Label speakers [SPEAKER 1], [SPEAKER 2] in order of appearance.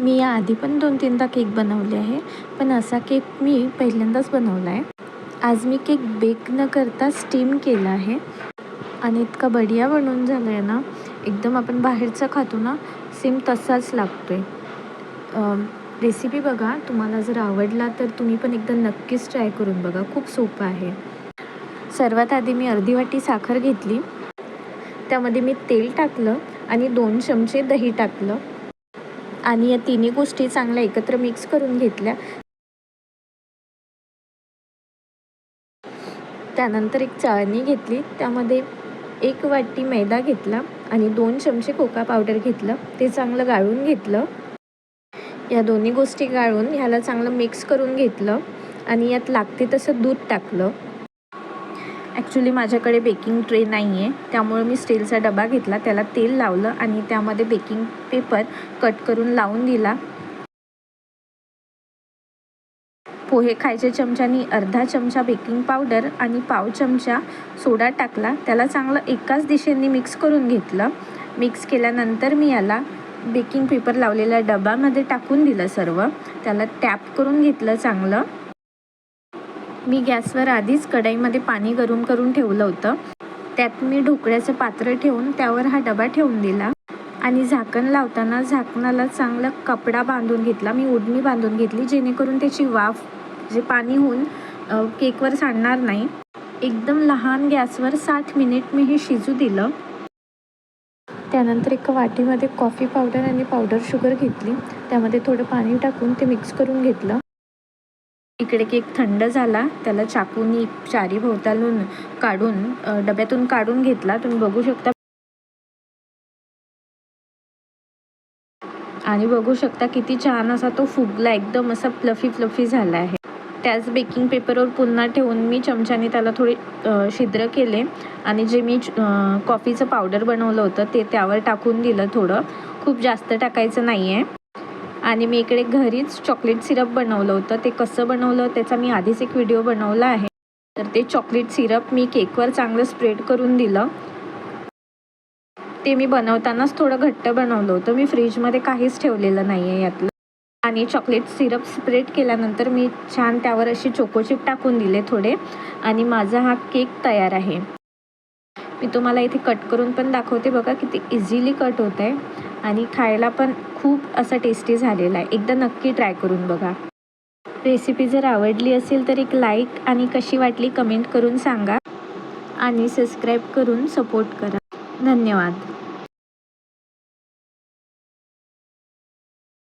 [SPEAKER 1] मी याआधी पण दोन तीनदा केक बनवले आहे पण असा केक मी पहिल्यांदाच बनवला आहे आज मी केक बेक न करता स्टीम केला आहे. आणि इतका बढिया बनवून झाला आहे ना एकदम आपण बाहेरचा खातो ना सेम तसाच लागतो आहे रेसिपी बघा तुम्हाला जर आवडला तर तुम्ही पण एकदा नक्कीच ट्राय करून बघा खूप सोपं आहे. सर्वात आधी मी अर्धी वाटी साखर घेतली. त्यामध्ये मी तेल टाकलं आणि दोन चमचे दही टाकलं. आणि या तिन्ही गोष्टी चांगल्या एकत्र मिक्स करून घेतल्या. त्यानंतर एक चाळणी घेतली. त्यामध्ये एक वाटी मैदा घेतला आणि दोन चमचे कोका पावडर घेतलं. ते चांगलं गाळून घेतलं. या दोन्ही गोष्टी गाळून ह्याला चांगलं मिक्स करून घेतलं. आणि यात लागते तसं दूध टाकलं. ॲक्च्युली माझ्याकडे बेकिंग ट्रे नाही आहे त्यामुळे मी स्टीलचा डबा घेतला. त्याला तेल लावलं आणि त्यामध्ये बेकिंग पेपर कट करून लावून दिला. पोहे खायच्या चमच्यानी अर्धा चमचा बेकिंग पावडर आणि पाव चमचा सोडा टाकला. त्याला चांगलं एकाच दिशेने मिक्स करून घेतलं. मिक्स केल्यानंतर मी याला बेकिंग पेपर लावलेल्या डब्यामध्ये टाकून दिलं सर्व. त्याला टॅप करून घेतलं चांगलं. मी गॅसवर आधीच कढईमध्ये पाणी गरम करून ठेवलं होतं. त्यात मी ढोकळ्याचं पात्र ठेवून त्यावर हा डबा ठेवून दिला. आणि झाकण लावताना झाकणाला चांगला कपडा बांधून घेतला. मी उडणी बांधून घेतली जेणेकरून त्याची वाफ जे पाणी होऊन केकवर सांडणार नाही. एकदम लहान गॅसवर साठ मिनिट मी हे शिजू दिलं. त्यानंतर एका वाटीमध्ये कॉफी पावडर आणि पावडर शुगर घेतली. त्यामध्ये थोडं पाणी टाकून ते मिक्स करून घेतलं. इकडे केक थंड झाला त्याला चाकूनी चारी भोवतालून काढून डब्यातून काढून घेतला. तुम्ही बघू शकता. आणि बघू शकता किती छान असा तो फुगला एकदम असा फ्लफी फ्लफी झाला आहे. त्याच बेकिंग पेपरवर पुन्हा ठेवून मी चमच्याने त्याला थोडे छिद्र केले. आणि जे मी कॉफीचं पावडर बनवलं होतं ते त्यावर टाकून दिलं थोडं. खूप जास्त टाकायचं नाही आहे आणि मी इकडे घरीच चॉकलेट सिरप बनवलं होतं. ते कसं बनवलं त्याचा मी आधीच एक व्हिडिओ बनवला आहे. तर ते चॉकलेट सिरप मी केकवर चांगलं स्प्रेड करून दिलं. ते मी बनवतानाच थोडं घट्ट बनवलं होतं. मी फ्रीजमध्ये काहीच ठेवलेलं नाही आहे यातलं. आणि चॉकलेट सिरप स्प्रेड केल्यानंतर मी छान त्यावर अशी चोकोचिप टाकून दिले थोडे. आणि माझा हा केक तयार आहे. मी तुम्हाला इथे कट करून पण दाखवते बघा किती इझिली कट होत आहे आणि खायला पण खूप असा टेस्टी झालेला आहे. एकदा नक्की ट्राय करून बघा. रेसिपी जर आवडली असेल तर एक लाईक आणि कशी वाटली कमेंट करून सांगा. आणि सबस्क्राईब करून सपोर्ट करा. धन्यवाद.